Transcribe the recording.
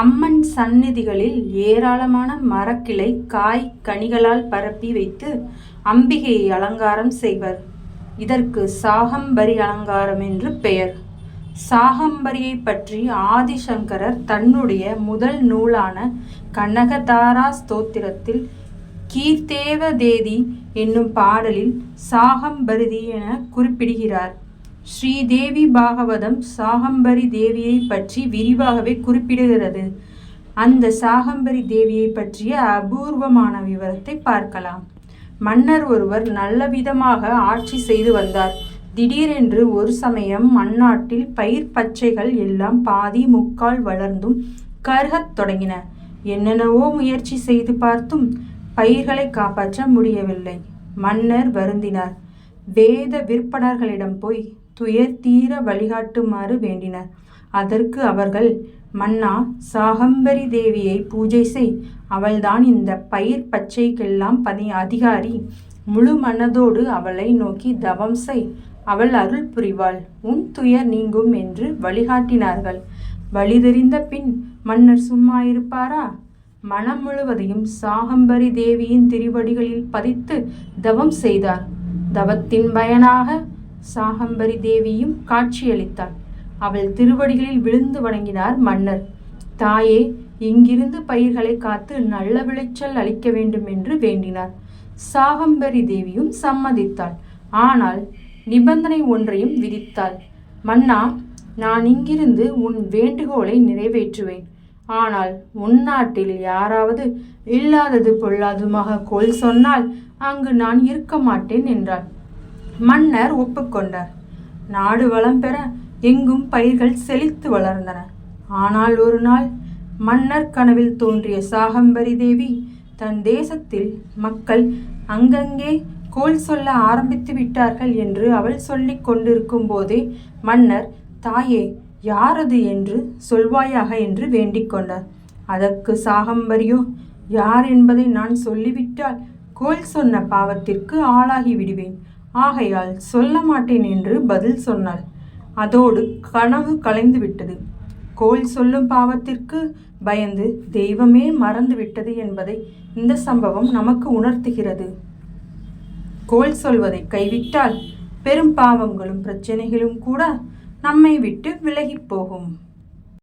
அம்மன் சந்நிதிகளில் ஏராளமான மரக்கிளை காய் கனிகளால் பரப்பி வைத்து அம்பிகையை அலங்காரம் செய்வர். இதற்கு சாகம்பரி அலங்காரம் என்று பெயர். சாகம்பரியை பற்றி ஆதிசங்கரர் தன்னுடைய முதல் நூலான கனகதாரா ஸ்தோத்திரத்தில் கீர்த்தேவ தேதி என்னும் பாடலில் சாகம்பரிதி என குறிப்பிடுகிறார். ஸ்ரீதேவி பாகவதம் சாகம்பரி தேவியை பற்றி விரிவாகவே குறிப்பிடுகிறது. அந்த சாகம்பரி தேவியை பற்றிய அபூர்வமான விவரத்தை பார்க்கலாம். மன்னர் ஒருவர் நல்ல விதமாக ஆட்சி செய்து வந்தார். திடீரென்று ஒரு சமயம் மண்ணாட்டில் பயிர் பச்சைகள் எல்லாம் பாதி முக்கால் வளர்ந்தும் கருகத் தொடங்கின. என்னென்னவோ முயற்சி செய்து பார்த்தும் பயிர்களை காப்பாற்ற முடியவில்லை. மன்னர் வருந்தினார். வேத விற்பனர்களிடம் போய் துயர் தீர வழிகாட்டுமாறு வேண்டினர். அதற்கு அவர்கள் மன்னா சாகம்பரி தேவியை பூஜை செய். அவள்தான் இந்த பயிர் பச்சைக்கெல்லாம் பதி அதிகாரி. முழு மனதோடு அவளை நோக்கி தவம் செய். அவள் அருள் புரிவாள். உன் துயர் நீங்கும் என்று வழிகாட்டினார்கள். வழிதெறிந்த பின் மன்னர் சும்மா இருப்பாரா மனம் முழுவதையும் சாகம்பரி தேவியின் திருவடிகளில் பதித்து தவம் செய்தார். தவத்தின் பயனாக சாகம்பரி தேவியும் காட்சியளித்தாள். அவள் திருவடிகளில் விழுந்து வணங்கினார் மன்னர். தாயே இங்கிருந்து பயிர்களை காத்து நல்ல விளைச்சல் அளிக்க வேண்டும் என்று வேண்டினார் சாகம்பரி தேவியும் சம்மதித்தாள். ஆனால் நிபந்தனை ஒன்றையும் விதித்தாள். மன்னா நான் இங்கிருந்து உன் வேண்டுகோளை நிறைவேற்றுவேன். ஆனால் உன் நாட்டில் யாராவது இல்லாதது பொல்லாதுமாக கோல் சொன்னால் அங்கு நான் இருக்க மாட்டேன் என்றாள். மன்னர் ஒப்புக்கொண்டார். நாடு வளம் பெற எங்கும் பயிர்கள் செழித்து வளர்ந்தன. ஆனால் ஒரு நாள் மன்னர் கனவில் தோன்றிய சாகம்பரி தேவி தன் தேசத்தில் மக்கள் அங்கங்கே கோல் சொல்ல ஆரம்பித்து விட்டார்கள் என்று அவள் சொல்லிக் கொண்டிருக்கும் போதே மன்னர் தாயே யாரது என்று சொல்வாயாக என்று வேண்டிக் கொண்டார். அதற்கு சாகம்பரியோ யார் என்பதை நான் சொல்லிவிட்டால் கோல் சொன்ன பாவத்திற்கு ஆளாகி விடுவேன். ஆகையால் சொல்ல மாட்டேன் என்று பதில் சொன்னாள். அதோடு கனவு கலைந்து விட்டது. கோல் சொல்லும் பாவத்திற்கு பயந்து தெய்வமே மறந்து விட்டது என்பதை இந்த சம்பவம் நமக்கு உணர்த்துகிறது. கோல் சொல்வதை கைவிட்டால் பெரும் பாவங்களும் பிரச்சனைகளும் கூட நம்மை விட்டு விலகிப் போகும்.